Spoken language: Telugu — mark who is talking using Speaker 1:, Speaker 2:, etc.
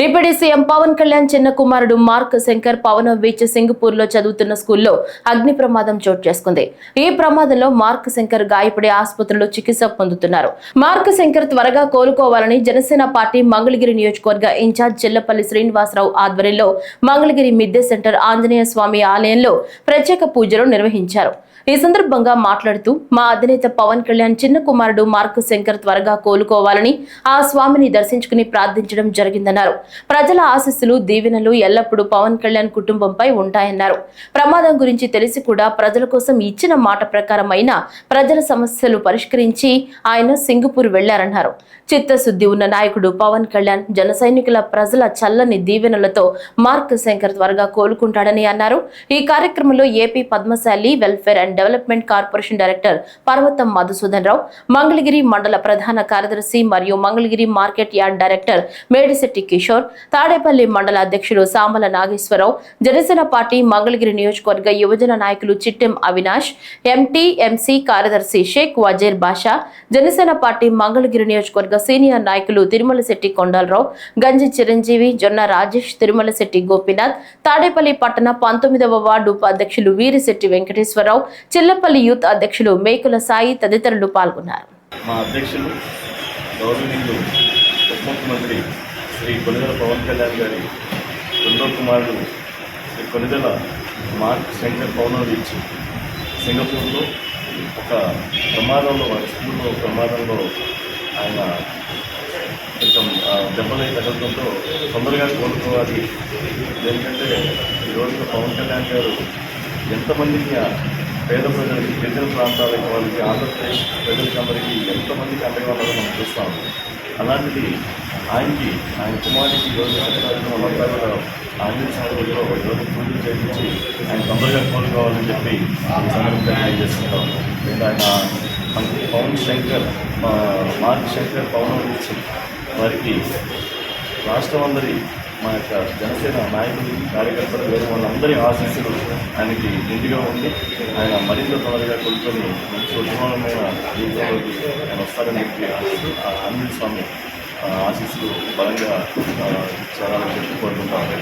Speaker 1: డిప్యూటీ సీఎం పవన్ కళ్యాణ్ చిన్న కుమారుడు మార్క్ శంకర్ పవన్ బీచ్ సింగపూర్లో చదువుతున్న స్కూల్లో అగ్ని ప్రమాదం చోటు చేసుకుంది. ఈ ప్రమాదంలో మార్క్ శంకర్ గాయపడి ఆసుపత్రిలో చికిత్స పొందుతున్నారు. మార్క్ శంకర్ త్వరగా కోలుకోవాలని జనసేన పార్టీ మంగళగిరి నియోజకవర్గ ఇన్ఛార్జ్ చెల్లపల్లి శ్రీనివాసరావు ఆధ్వర్యంలో మంగళగిరి మిద్దె సెంటర్ ఆంజనేయ స్వామి ఆలయంలో ప్రత్యేక పూజలు నిర్వహించారు. ఈ సందర్భంగా మాట్లాడుతూ మా అధినేత పవన్ కళ్యాణ్ చిన్న కుమారుడు మార్క్ శంకర్ త్వరగా కోలుకోవాలని ఆ స్వామిని దర్శించుకుని ప్రార్థించడం జరిగిందన్నారు. ప్రజల ఆశీస్సులు దీవెనలు ఎల్లప్పుడూ పవన్ కళ్యాణ్ కుటుంబంపై ఉంటాయన్నారు. ప్రమాదం గురించి తెలిసి కూడా ప్రజల కోసం ఇచ్చిన మాట ప్రకారం అయినా ప్రజల సమస్యలు పరిష్కరించి ఆయన సింగపూర్ వెళ్ళారన్నారు. చిత్తశుద్ధి ఉన్న నాయకుడు పవన్ కళ్యాణ్ జన సైనికుల ప్రజల చల్లని దీవెనలతో మార్క్ శంకర్ త్వరగా కోలుకుంటాడని అన్నారు. ఈ కార్యక్రమంలో AP Padmashali welfare and development corporation director Parvatham Madhusudan Rao Mangalagiri మండల ప్రధాన కార్యదర్శి మరియు Mangalagiri market yard director Medisetti Kishore Tadepalli మండల అధ్యక్షుడు సామల నాగేశ్వరరావు జనసేన పార్టీ మంగళగిరి నియోజకవర్గ యువజన నాయకులు చిట్టెం అవినాష్ ఎంటీఎంసీ కార్యదర్శి షేక్ వజీర్ బాషా జనసేన పార్టీ మంగళగిరి నియోజకవర్గ సీనియర్ నాయకులు తిరుమల శెట్టి కొండలరావు గంజి చిరంజీవి జొన్న రాజేష్ తిరుమల శెట్టి గోపీనాథ్ తాడేపల్లి పట్టణ పంతొమ్మిదవ వార్డు ఉపాధ్యక్షులు వీరిశెట్టి వెంకటేశ్వరరావు చిల్లపల్లి యూత్ అధ్యక్షులు మేకుల సాయి తదితరులు పాల్గొన్నారు.
Speaker 2: మా అధ్యక్షులు గౌరవనీయులు ఉప ముఖ్యమంత్రి శ్రీ కొనిదల పవన్ కళ్యాణ్ గారి రెండో కుమారుడు శ్రీ కొనిదల మార్క్ శంకర్ ఇచ్చి సింగపూర్లో ఒక ప్రమాదంలో వారి స్కూల్లో ప్రమాదంలో ఆయన కొంచెం దెబ్బలై తగ్గడంతో తొందరగా కోలుకోవాలి. ఎందుకంటే ఈరోజు పవన్ కళ్యాణ్ గారు ఎంతమందికి పేద ప్రజలకి గిరిజన ప్రాంతాలకి వాళ్ళకి ఆంధ్రప్రదేశ్ ప్రజలకి అందరికీ ఎంతమందికి అండగా ఉన్నారో మనం చూస్తాం అలాంటిది ఆయనకి ఆయన కుమారుడికి ఈరోజు రోజు కష్టపడిన వాళ్ళంతా కూడా ఆంజనేయ స్వామి ఈరోజు పూజలు చేయించి ఆయన తొందరగా కోలుకోవాలని చెప్పి ఈ సందర్భంగా తెలియజేసుకుంటాం నేను ఆయన మంత్రి పవన్ శంకర్ మార్క్ శంకర్ పవన్ నుంచి వారికి రాష్ట్రం అందరి మా యొక్క జనసేన నాయకులు కార్యకర్తలు వేరే వాళ్ళందరి ఆశీస్సులు ఆయనకి ఇంటిగా ఉంది. ఆయన మరింత త్వరగా కొలుకొని మంచి ఉజ్వలమైన జీవితంలోకి ఆయన వస్తారని చెప్పి ఆశిస్తూ ఆంజనేయ స్వామి ఆ, ఆశీస్సులు బలంగా ఆ, చేరాలని చెప్పి కోరుకుంటాను